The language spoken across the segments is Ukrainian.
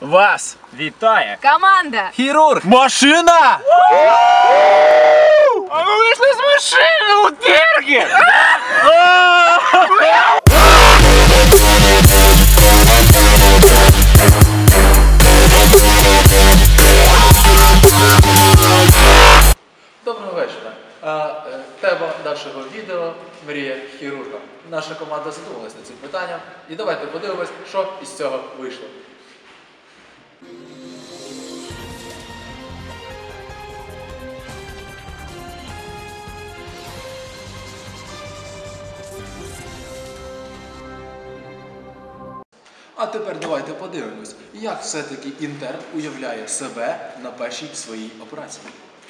Вас вітає Команда! хірург. Машина! А ми вийшли з машини у дірки! Доброго вечора. Е, тема нашого відео мрія хірурга. Наша команда задумалась над цим питанням. І давайте подивимось, що із цього вийшло. А тепер давайте подивимось, як все-таки інтерн уявляє себе на першій своїй операції.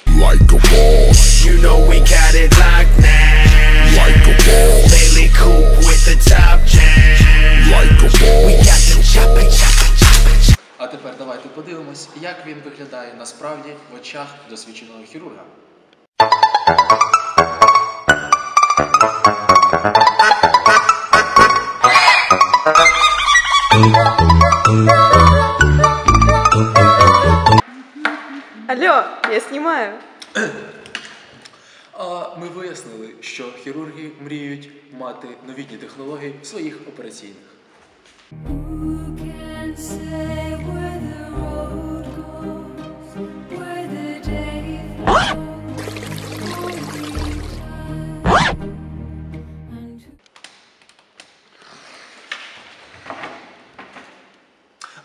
like a boss, You know we got it locked now. like a boss, Lately cool with the top down. like a We got them chopping, chopping, chopping. А тепер давайте подивимось, як він виглядає насправді в очах досвідченого хірурга. Алло, я снимаю. А ми вияснили, що хірурги мріють мати новітні технології в своїх операційних.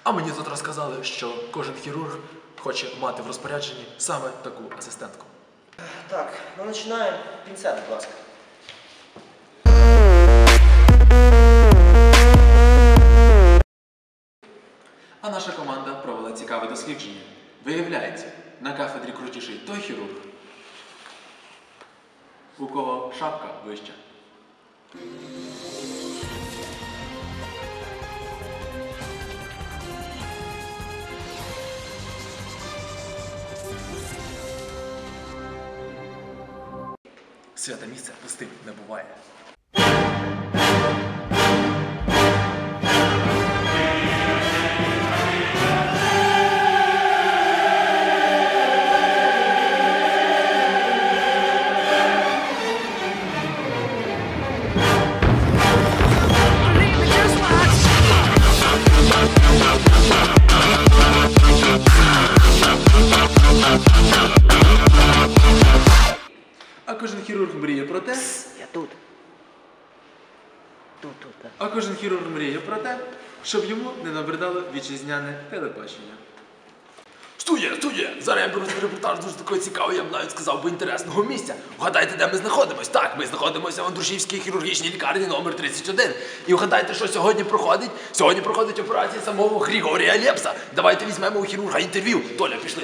А мені тут розказали, що кожен хірург хоче мати в розпорядженні саме таку асистентку. Так, ну починаємо. Пінцет, будь ласка. А наша команда провела цікаве дослідження. Виявляється, на кафедрі крутіший той хірург, у кого шапка вища. Святе місце пустим не буває. Кожен хірург мріє про те. Я тут. Тут, тут, так. А кожен хірург мріє про те, щоб йому не набридало вітчизняне телебачення. Студія, студія! Зараз я беру репортаж дуже такий цікавий, я б навіть сказав би інтересного місця. Вгадайте, де ми знаходимось? Так, ми знаходимося в Андрушівській хірургічній лікарні номер 31. І вгадайте, що сьогодні проходить? Сьогодні проходить операція самого Григорія Лепса. Давайте візьмемо у хірурга інтерв'ю. Толя, пішли.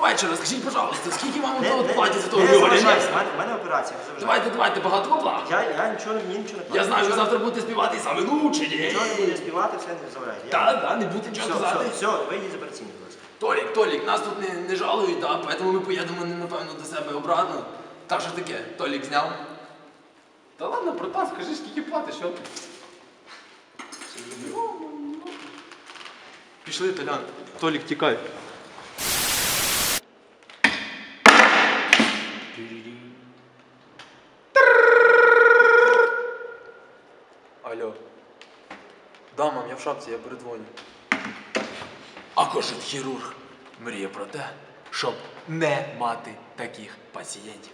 Вечора, скажіть, пожалуйста, скільки вам Не, того не, платять за того Григорія заважайте, мене- операція, не заважайте. Давайте, давайте, багато бабла. Я, я нічого, мені нічого не плачу. Я знаю, ви завтра будете співати і саме лучше, ні? Нічого не буде співати, все не заважайте. Так, так, не будете нічого Все, казати. все, все, вийдіть з операційної, будь ласка. Толік, Толік, нас тут не, не жалують, да, тому ми поїдемо, напевно, до себе обратно. Так що таке, Толік зняв? Та ладно, братан, скажи, скільки платиш, що? Пішли, Толян. Толік, тікай. Алло. Да, мам, я в шапці, я передзвоню. А кожен хірург мріє про те, щоб не мати таких пацієнтів.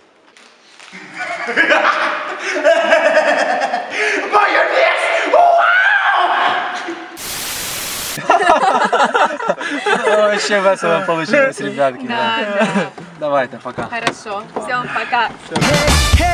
Вообще весело получилось, ребятки. Да, да. Давайте, пока. Хорошо. Всем пока. Hey,